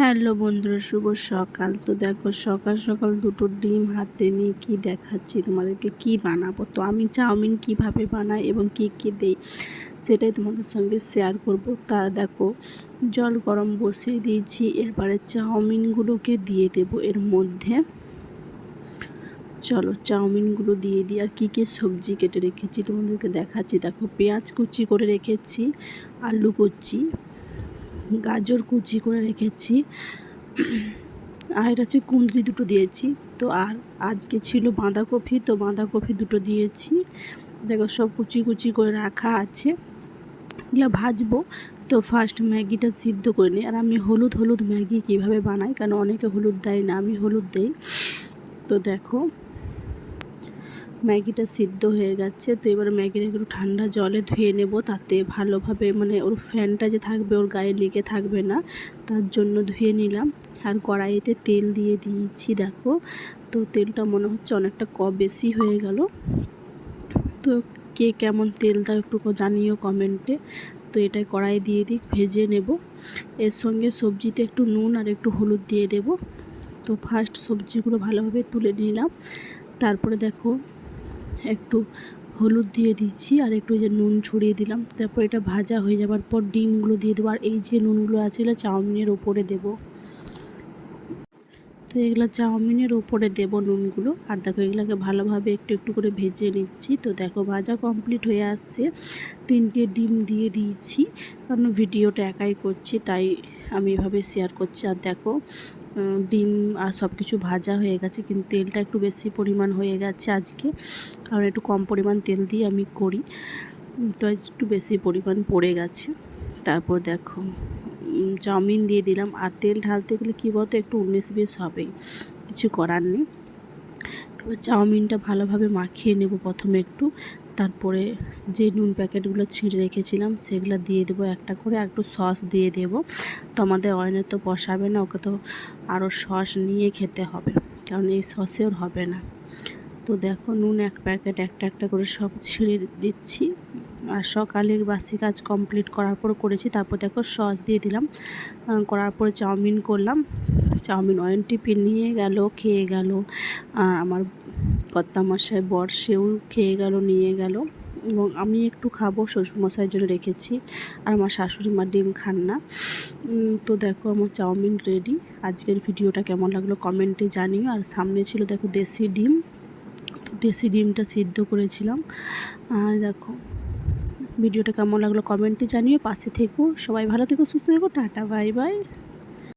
Hello বন্ধুরা, শুভ সকাল। তো দেখো, সকাল সকাল দুটো ডিম হাতে নিয়ে কি দেখাচ্ছি তোমাদেরকে, কি বানাবো? তো আমি চাউমিন কীভাবে বানাই এবং কি কি দেই, সেটাই তোমাদের সঙ্গে শেয়ার করব। তা দেখো, জল গরম বসিয়ে দিয়েছি এরপরে চাউমিনগুলোকে দিয়ে দেব এর মধ্যে। চলো, চাউমিনগুলো দিয়ে দিই। আর কী কী সবজি কেটে রেখেছি তোমাদেরকে দেখাচ্ছি। দেখো, পেঁয়াজ কুচি করে রেখেছি, আলু কুচি গাজর কুচি করে রেখেছি। আর এটা হচ্ছে কুঁদরি দুটো দিয়েছি। তো আর আজকে ছিল বাঁধাকপি, তো বাঁধাকপি দুটো দিয়েছি। দেখো সব কুচি কুচি করে রাখা আছে। এগুলো ভাজবো। তো ফার্স্ট ম্যাগিটা সিদ্ধ করে নিই। আর আমি হলুদ হলুদ ম্যাগি কীভাবে বানাই? কারণ অনেকে হলুদ দেয় না, আমি হলুদ দেই। তো দেখো ম্যাগিটা সিদ্ধ হয়ে যাচ্ছে তো এবার ম্যাগিটা একটু ঠান্ডা জলে ধুয়ে নেব। তাতে ভালোভাবে মানে ওর ফ্যানটা যে থাকবে, ওর গায়ে লেগে থাকবে না, তার জন্য ধুয়ে নিলাম। আর কড়াইতে তেল দিয়ে দিয়েছি, দেখো। তো তেলটা মনে হচ্ছে অনেকটা ক বেশি হয়ে গেল। তো কে কেমন তেল দাও একটু জানিও কমেন্টে। তো এটাই কড়াই দিয়ে দিই ভেজে নেব। এর সঙ্গে সবজিতে একটু নুন আর একটু হলুদ দিয়ে দেব। তো ফার্স্ট সবজিগুলো ভালোভাবে তুলে নিলাম। তারপরে দেখো একটু হলুদ দিয়ে দিচ্ছি আর একটু যে নুন ছড়িয়ে দিলাম। তারপর এটা ভাজা হয়ে যাবার পর ডিমগুলো দিয়ে দেবো। আর এই যে নুনগুলো আছে, এগুলো চাউমিনের ওপরে দেবো। তো এগুলো চাউমিনের ওপরে দেব নুনগুলো। আর দেখো, এগুলোকে ভালোভাবে একটু একটু করে ভেজে নিচ্ছি। তো দেখো, ভাজা কমপ্লিট হয়ে আসছে। তিনটে ডিম দিয়ে দিয়েছি, কারণ ভিডিওটা একাই করছি, তাই আমি এভাবে শেয়ার করছি। আর দেখো ডিম আর সব কিছু ভাজা হয়ে গেছে, কিন্তু তেলটা একটু বেশি পরিমাণ হয়ে গেছে আজকে। কারণ একটু কম পরিমাণ তেল দিয়ে আমি করি। তো একটু বেশি পরিমাণ পড়ে গেছে। তারপর দেখো চাউমিন দিয়ে দিলাম আর তেল ঢালতে গেলে কী বলতো, একটু উনিশ বিশ হবেই কিছু করার নেই। এবার চাউমিনটা ভালোভাবে মাখিয়ে নেব প্রথমে একটু। তারপরে যে নুন প্যাকেটগুলো ছিঁড়ে রেখেছিলাম, সেগুলো দিয়ে দেবো একটা করে। একটু সস দিয়ে দেব। তো আমাদের অয়নে তো বসাবে না, ওকে তো আরও সস নিয়ে খেতে হবে। কারণ এই সসে হবে না। তো দেখো নুন এক প্যাকেট, একটা একটা করে সব ছিঁড়ে দিচ্ছি। আর সকালে বাসি কাজ কমপ্লিট করার পর করেছি, তারপর দেখো সস দিয়ে দিলাম। করার পরে চাউমিন করলাম। চাউমিন ওয়ান টিফিন নিয়ে গেল, খেয়ে গেল। আমার কর্তামশাই বর সেও খেয়ে গেল, নিয়ে গেল। এবং আমি একটু খাব শ্বশুরমশাইয়ের জন্য রেখেছি। আর আমার শাশুড়ি মা ডিম খান না। তো দেখো আমার চাউমিন রেডি আজকের ভিডিওটা কেমন লাগল কমেন্টে জানিও। আর সামনে ছিল দেখো দেশি ডিম। দেশি ডিমটা সিদ্ধ করেছিলাম। আর দেখো, ভিডিওটা কেমন লাগল কমেন্টে জানিও। পাশে থেকো, সবাই ভালো থেকো, সুস্থ থেকো, টাটা, বাই বাই।